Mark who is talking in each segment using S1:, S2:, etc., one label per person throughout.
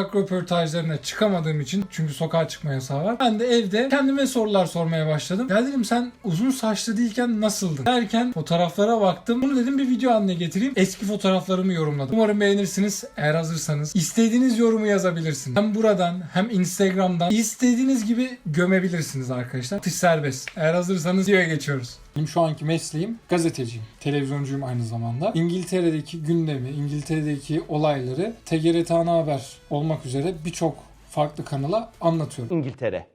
S1: Sokak röportajlarına çıkamadığım için çünkü sokağa çıkma yasağı var. Ben de evde kendime sorular sormaya başladım. Ya dedim sen uzun saçlı değilken nasıldın? Derken fotoğraflara baktım. Bunu dedim bir video haline getireyim. Eski fotoğraflarımı yorumladım. Umarım beğenirsiniz. Eğer hazırsanız istediğiniz yorumu yazabilirsiniz. Hem buradan hem Instagram'dan istediğiniz gibi gömebilirsiniz arkadaşlar. Atış serbest. Eğer hazırsanız videoya geçiyoruz. Benim şu anki mesleğim gazeteciyim. Televizyoncuyum aynı zamanda. İngiltere'deki gündemi, İngiltere'deki olayları TGRT Ana Haber olmak üzere birçok farklı kanala anlatıyorum.
S2: İngiltere.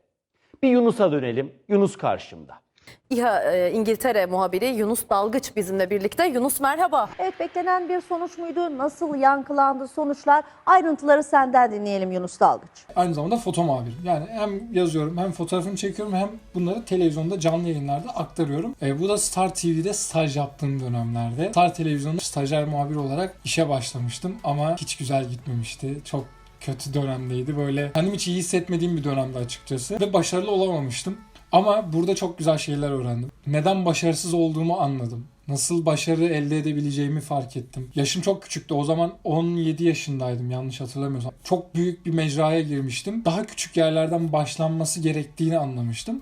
S2: Bir Yunus'a dönelim. Yunus karşımda.
S3: İHA e, İngiltere muhabiri Yunus Dalgıç bizimle birlikte. Yunus merhaba.
S4: Evet beklenen bir sonuç muydu? Nasıl yankılandı sonuçlar? Ayrıntıları senden dinleyelim Yunus Dalgıç.
S1: Aynı zamanda foto muhabirim. Yani hem yazıyorum hem fotoğrafını çekiyorum hem bunları televizyonda canlı yayınlarda aktarıyorum. E, bu da Star TV'de staj yaptığım dönemlerde. Star Televizyon'da stajyer muhabir olarak işe başlamıştım ama hiç güzel gitmemişti. Çok kötü dönemdeydi. Böyle kendimi hiç iyi hissetmediğim bir dönemde açıkçası. Ve başarılı olamamıştım. Ama burada çok güzel şeyler öğrendim. Neden başarısız olduğumu anladım. Nasıl başarı elde edebileceğimi fark ettim. Yaşım çok küçüktü. O zaman 17 yaşındaydım yanlış hatırlamıyorsam. Çok büyük bir mecraya girmiştim. Daha küçük yerlerden başlanması gerektiğini anlamıştım.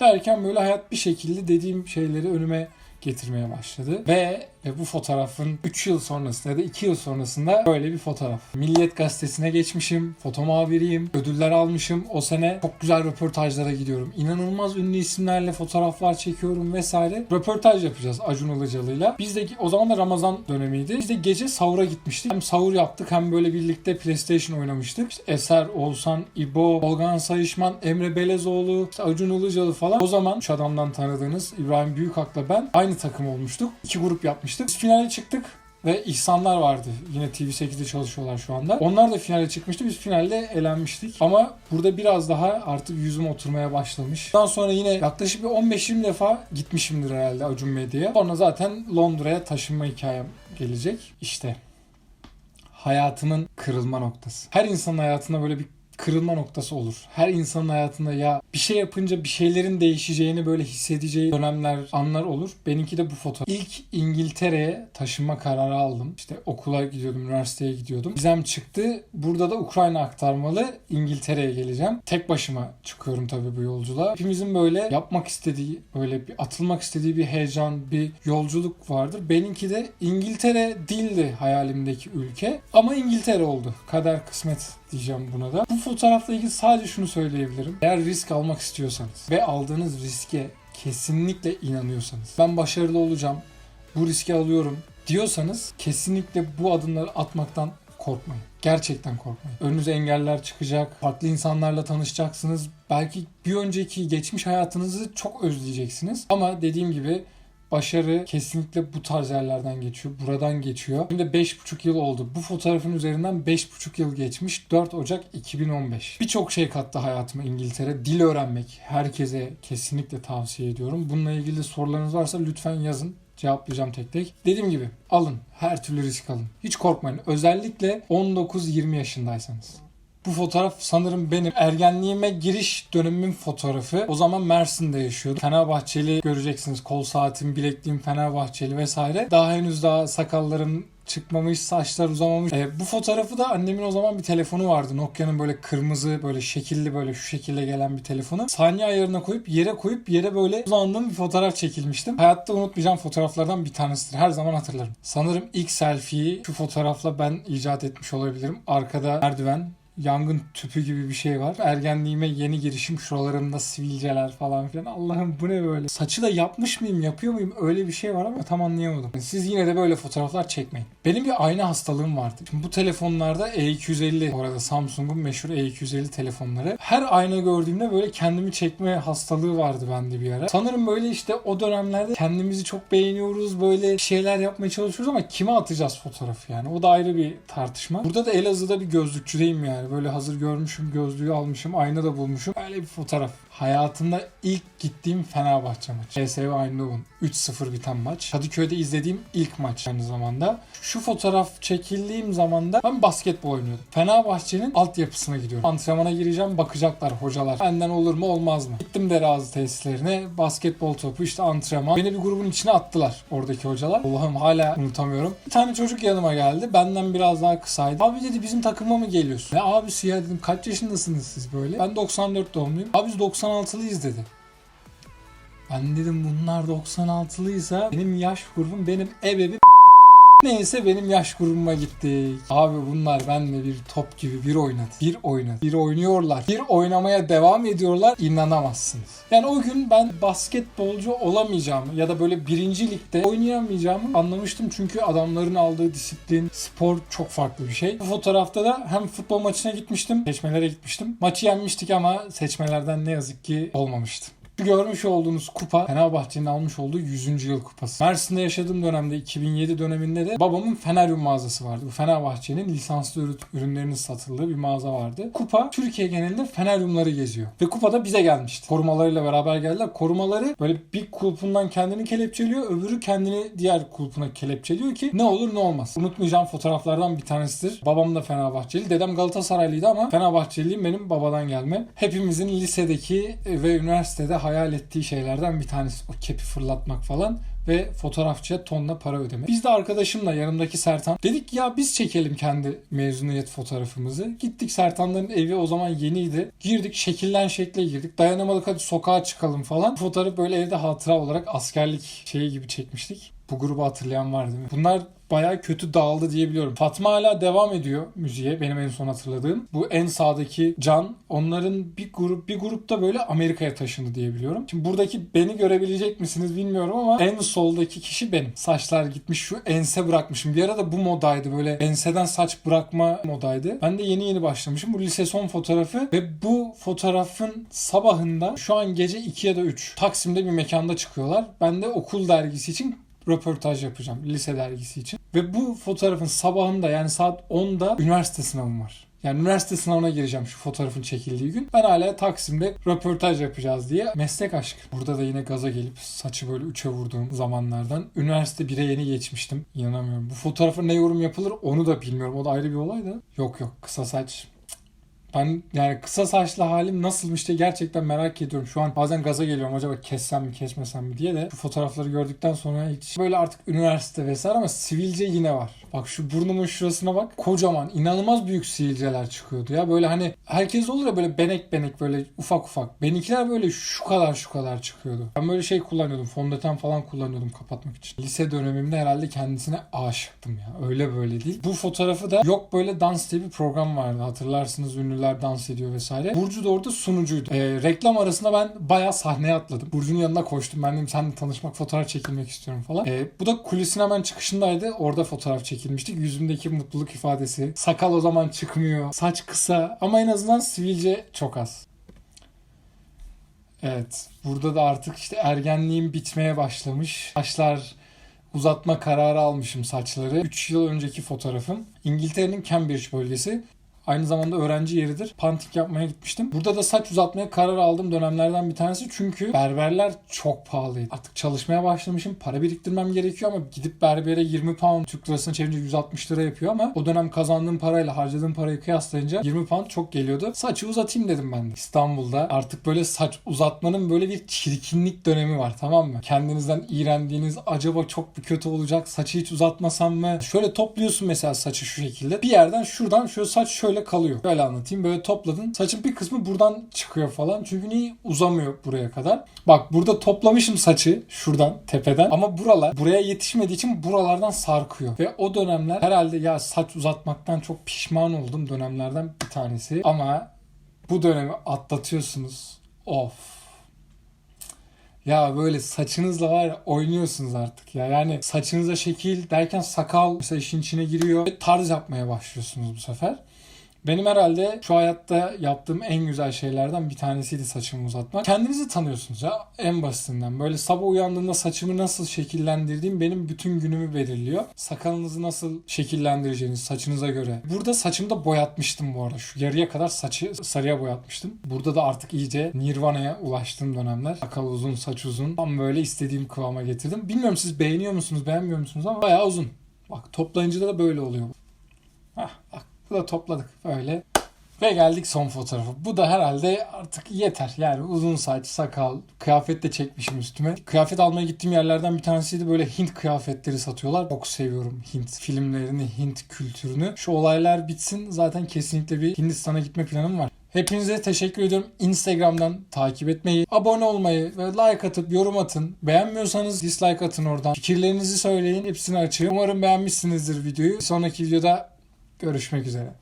S1: Derken böyle hayat bir şekilde dediğim şeyleri önüme getirmeye başladı. Ve, ve bu fotoğrafın 3 yıl sonrasında ya da 2 yıl sonrasında böyle bir fotoğraf. Milliyet gazetesine geçmişim, foto muhabiriyim, ödüller almışım. O sene çok güzel röportajlara gidiyorum. İnanılmaz ünlü isimlerle fotoğraflar çekiyorum vesaire. Röportaj yapacağız Acun Ilıcalı'yla. Biz de o zaman da Ramazan dönemiydi. Biz de gece sahura gitmiştik. Hem sahur yaptık hem böyle birlikte PlayStation oynamıştık. İşte Eser, Oğuzhan, İbo, Volkan Sayışman, Emre Belezoğlu, işte Acun Ilıcalı falan. O zaman şu adamdan tanıdığınız İbrahim Büyükak'la ben aynı takım olmuştuk. İki grup yapmıştık. Biz finale çıktık ve İhsanlar vardı. Yine TV8'de çalışıyorlar şu anda. Onlar da finale çıkmıştı. Biz finalde elenmiştik. Ama burada biraz daha artık yüzüm oturmaya başlamış. Ondan sonra yine yaklaşık bir 15-20 defa gitmişimdir herhalde Acun Medya'ya. Sonra zaten Londra'ya taşınma hikayem gelecek. İşte hayatımın kırılma noktası. Her insanın hayatında böyle bir kırılma noktası olur. Her insanın hayatında ya bir şey yapınca bir şeylerin değişeceğini böyle hissedeceği dönemler, anlar olur. Benimki de bu foto. İlk İngiltere'ye taşınma kararı aldım. İşte okula gidiyordum, üniversiteye gidiyordum. Vizem çıktı. Burada da Ukrayna aktarmalı İngiltere'ye geleceğim. Tek başıma çıkıyorum tabii bu yolculuğa. Hepimizin böyle yapmak istediği, böyle bir atılmak istediği bir heyecan, bir yolculuk vardır. Benimki de İngiltere değildi hayalimdeki ülke. Ama İngiltere oldu. Kader kısmet diyeceğim buna da. Bu fotoğrafla ilgili sadece şunu söyleyebilirim. Eğer risk almak istiyorsanız ve aldığınız riske kesinlikle inanıyorsanız ben başarılı olacağım, bu riski alıyorum diyorsanız kesinlikle bu adımları atmaktan korkmayın. Gerçekten korkmayın. Önünüze engeller çıkacak, farklı insanlarla tanışacaksınız. Belki bir önceki geçmiş hayatınızı çok özleyeceksiniz. Ama dediğim gibi başarı kesinlikle bu tarz yerlerden geçiyor. Buradan geçiyor. Şimdi 5,5 yıl oldu. Bu fotoğrafın üzerinden 5,5 yıl geçmiş. 4 Ocak 2015. Birçok şey kattı hayatıma İngiltere. Dil öğrenmek herkese kesinlikle tavsiye ediyorum. Bununla ilgili sorularınız varsa lütfen yazın. Cevaplayacağım tek tek. Dediğim gibi alın. Her türlü risk alın. Hiç korkmayın. Özellikle 19-20 yaşındaysanız. Bu fotoğraf sanırım benim ergenliğime giriş dönemimin fotoğrafı. O zaman Mersin'de yaşıyordum. Fenerbahçeli göreceksiniz. Kol saatim, bilekliğim Fenerbahçeli vesaire. Daha henüz daha sakallarım çıkmamış, saçlar uzamamış. E, bu fotoğrafı da annemin o zaman bir telefonu vardı. Nokia'nın böyle kırmızı, böyle şekilli, böyle şu şekilde gelen bir telefonu. Saniye ayarına koyup yere koyup yere böyle uzandığım bir fotoğraf çekilmiştim. Hayatta unutmayacağım fotoğraflardan bir tanesidir. Her zaman hatırlarım. Sanırım ilk selfie'yi şu fotoğrafla ben icat etmiş olabilirim. Arkada merdiven, yangın tüpü gibi bir şey var. Ergenliğime yeni girişim şuralarımda sivilceler falan filan. Allah'ım bu ne böyle? Saçı da yapmış mıyım yapıyor muyum öyle bir şey var ama tam anlayamadım. Siz yine de böyle fotoğraflar çekmeyin. Benim bir ayna hastalığım vardı. Şimdi bu telefonlarda E250 bu arada Samsung'un meşhur E250 telefonları. Her ayna gördüğümde böyle kendimi çekme hastalığı vardı bende bir ara. Sanırım böyle işte o dönemlerde kendimizi çok beğeniyoruz. Böyle şeyler yapmaya çalışıyoruz ama kime atacağız fotoğrafı yani? O da ayrı bir tartışma. Burada da Elazığ'da bir gözlükçüdeyim yani. Böyle hazır görmüşüm, gözlüğü almışım, ayna da bulmuşum. Öyle bir fotoğraf. Hayatımda ilk gittiğim Fenerbahçe maçı. PSV Eindhoven 3-0 biten maç. Kadıköy'de izlediğim ilk maç aynı zamanda. Şu fotoğraf çekildiğim zamanda ben basketbol oynuyordum. Fenerbahçe'nin altyapısına gidiyorum. Antrenmana gireceğim bakacaklar hocalar. Benden olur mu olmaz mı? Gittim Derazı tesislerine. Basketbol topu işte antrenman. Beni bir grubun içine attılar oradaki hocalar. Allah'ım hala unutamıyorum. Bir tane çocuk yanıma geldi. Benden biraz daha kısaydı. Abi dedi bizim takıma mı geliyorsun? Ne abisi ya dedim kaç yaşındasınız siz böyle? Ben 94 doğumluyum. Abi biz 96'lıyız dedi. Ben dedim bunlar 96'lıysa benim yaş grubum benim ebebi Neyse benim yaş grubuma gittik. Abi bunlar benimle bir top gibi bir oynadı. Bir oynadı. Bir oynuyorlar. Bir oynamaya devam ediyorlar. İnanamazsınız. Yani o gün ben basketbolcu olamayacağımı ya da böyle birinci ligde oynayamayacağımı anlamıştım. Çünkü adamların aldığı disiplin, spor çok farklı bir şey. Bu fotoğrafta da hem futbol maçına gitmiştim, seçmelere gitmiştim. Maçı yenmiştik ama seçmelerden ne yazık ki olmamıştı. Şu görmüş olduğunuz kupa Fenerbahçe'nin almış olduğu 100. yıl kupası. Mersin'de yaşadığım dönemde 2007 döneminde de babamın Feneryum mağazası vardı. Bu Fenerbahçe'nin lisanslı ürün- ürünlerinin satıldığı bir mağaza vardı. Kupa Türkiye genelinde Feneryumları geziyor. Ve kupa da bize gelmişti. Korumalarıyla beraber geldiler. Korumaları böyle bir kulpundan kendini kelepçeliyor. Öbürü kendini diğer kulpuna kelepçeliyor ki ne olur ne olmaz. Unutmayacağım fotoğraflardan bir tanesidir. Babam da Fenerbahçeli. Dedem Galatasaraylıydı ama Fenerbahçeliyim benim babadan gelme. Hepimizin lisedeki ve üniversitede hayal ettiği şeylerden bir tanesi. O kepi fırlatmak falan ve fotoğrafçıya tonla para ödemek. Biz de arkadaşımla yanımdaki Sertan dedik ya biz çekelim kendi mezuniyet fotoğrafımızı. Gittik Sertanların evi o zaman yeniydi. Girdik şekillen şekle girdik. Dayanamadık hadi sokağa çıkalım falan. Fotoğrafı böyle evde hatıra olarak askerlik şeyi gibi çekmiştik. Bu grubu hatırlayan var değil mi? Bunlar bayağı kötü dağıldı diyebiliyorum. Fatma hala devam ediyor müziğe benim en son hatırladığım. Bu en sağdaki Can onların bir grup bir grupta böyle Amerika'ya taşındı diyebiliyorum. Şimdi buradaki beni görebilecek misiniz bilmiyorum ama en soldaki kişi benim. Saçlar gitmiş şu ense bırakmışım. Bir ara da bu modaydı böyle enseden saç bırakma modaydı. Ben de yeni yeni başlamışım. Bu lise son fotoğrafı ve bu fotoğrafın sabahında şu an gece 2 ya da 3 Taksim'de bir mekanda çıkıyorlar. Ben de okul dergisi için röportaj yapacağım lise dergisi için. Ve bu fotoğrafın sabahında yani saat 10'da üniversite sınavım var. Yani üniversite sınavına gireceğim şu fotoğrafın çekildiği gün. Ben hala Taksim'de röportaj yapacağız diye meslek aşkı. Burada da yine gaza gelip saçı böyle üçe vurduğum zamanlardan. Üniversite 1'e yeni geçmiştim. İnanamıyorum. Bu fotoğrafa ne yorum yapılır onu da bilmiyorum. O da ayrı bir olay da. Yok yok kısa saç ben yani kısa saçlı halim nasılmış diye gerçekten merak ediyorum. Şu an bazen gaza geliyorum acaba kessem mi kesmesem mi diye de bu fotoğrafları gördükten sonra hiç böyle artık üniversite vesaire ama sivilce yine var. Bak şu burnumun şurasına bak. Kocaman inanılmaz büyük sivilceler çıkıyordu ya. Böyle hani herkes olur ya böyle benek benek böyle ufak ufak. Benimkiler böyle şu kadar şu kadar çıkıyordu. Ben böyle şey kullanıyordum. Fondöten falan kullanıyordum kapatmak için. Lise dönemimde herhalde kendisine aşıktım ya. Öyle böyle değil. Bu fotoğrafı da yok böyle dans diye bir program vardı. Hatırlarsınız ünlüler dans ediyor vesaire. Burcu da orada sunucuydu. Ee, reklam arasında ben bayağı sahneye atladım. Burcu'nun yanına koştum. Ben dedim seninle tanışmak, fotoğraf çekilmek istiyorum falan. Ee, bu da kulisin hemen çıkışındaydı. Orada fotoğraf çekilmiştik. Yüzümdeki mutluluk ifadesi. Sakal o zaman çıkmıyor. Saç kısa ama en azından sivilce çok az. Evet. Burada da artık işte ergenliğim bitmeye başlamış. Saçlar uzatma kararı almışım saçları. 3 yıl önceki fotoğrafım. İngiltere'nin Cambridge bölgesi. Aynı zamanda öğrenci yeridir. Pantik yapmaya gitmiştim. Burada da saç uzatmaya karar aldığım dönemlerden bir tanesi. Çünkü berberler çok pahalıydı. Artık çalışmaya başlamışım. Para biriktirmem gerekiyor ama gidip berbere 20 pound Türk lirasına çevirince 160 lira yapıyor ama o dönem kazandığım parayla harcadığım parayı kıyaslayınca 20 pound çok geliyordu. Saçı uzatayım dedim ben. İstanbul'da artık böyle saç uzatmanın böyle bir çirkinlik dönemi var tamam mı? Kendinizden iğrendiğiniz acaba çok bir kötü olacak saçı hiç uzatmasam mı? Şöyle topluyorsun mesela saçı şu şekilde. Bir yerden şuradan şöyle saç şöyle kalıyor. Böyle anlatayım. Böyle topladın. Saçın bir kısmı buradan çıkıyor falan. Çünkü niye uzamıyor buraya kadar. Bak burada toplamışım saçı şuradan tepeden. Ama buralar buraya yetişmediği için buralardan sarkıyor. Ve o dönemler herhalde ya saç uzatmaktan çok pişman oldum dönemlerden bir tanesi. Ama bu dönemi atlatıyorsunuz. Of. Ya böyle saçınızla var ya oynuyorsunuz artık ya. Yani saçınıza şekil derken sakal mesela işin içine giriyor. Ve tarz yapmaya başlıyorsunuz bu sefer. Benim herhalde şu hayatta yaptığım en güzel şeylerden bir tanesiydi saçımı uzatmak. Kendinizi tanıyorsunuz ya en basitinden. Böyle sabah uyandığımda saçımı nasıl şekillendirdiğim benim bütün günümü belirliyor. Sakalınızı nasıl şekillendireceğiniz saçınıza göre. Burada saçımı da boyatmıştım bu arada. Şu yarıya kadar saçı sarıya boyatmıştım. Burada da artık iyice Nirvana'ya ulaştığım dönemler. Sakal uzun, saç uzun. Tam böyle istediğim kıvama getirdim. Bilmiyorum siz beğeniyor musunuz, beğenmiyor musunuz ama bayağı uzun. Bak toplayınca da böyle oluyor. Hah, bak bu da topladık böyle. Ve geldik son fotoğrafa. Bu da herhalde artık yeter. Yani uzun saç, sakal, kıyafet de çekmişim üstüme. Kıyafet almaya gittiğim yerlerden bir tanesiydi. Böyle Hint kıyafetleri satıyorlar. Çok seviyorum Hint filmlerini, Hint kültürünü. Şu olaylar bitsin. Zaten kesinlikle bir Hindistan'a gitme planım var. Hepinize teşekkür ediyorum. Instagram'dan takip etmeyi, abone olmayı ve like atıp yorum atın. Beğenmiyorsanız dislike atın oradan. Fikirlerinizi söyleyin. Hepsini açığım. Umarım beğenmişsinizdir videoyu. Sonraki videoda görüşmek üzere.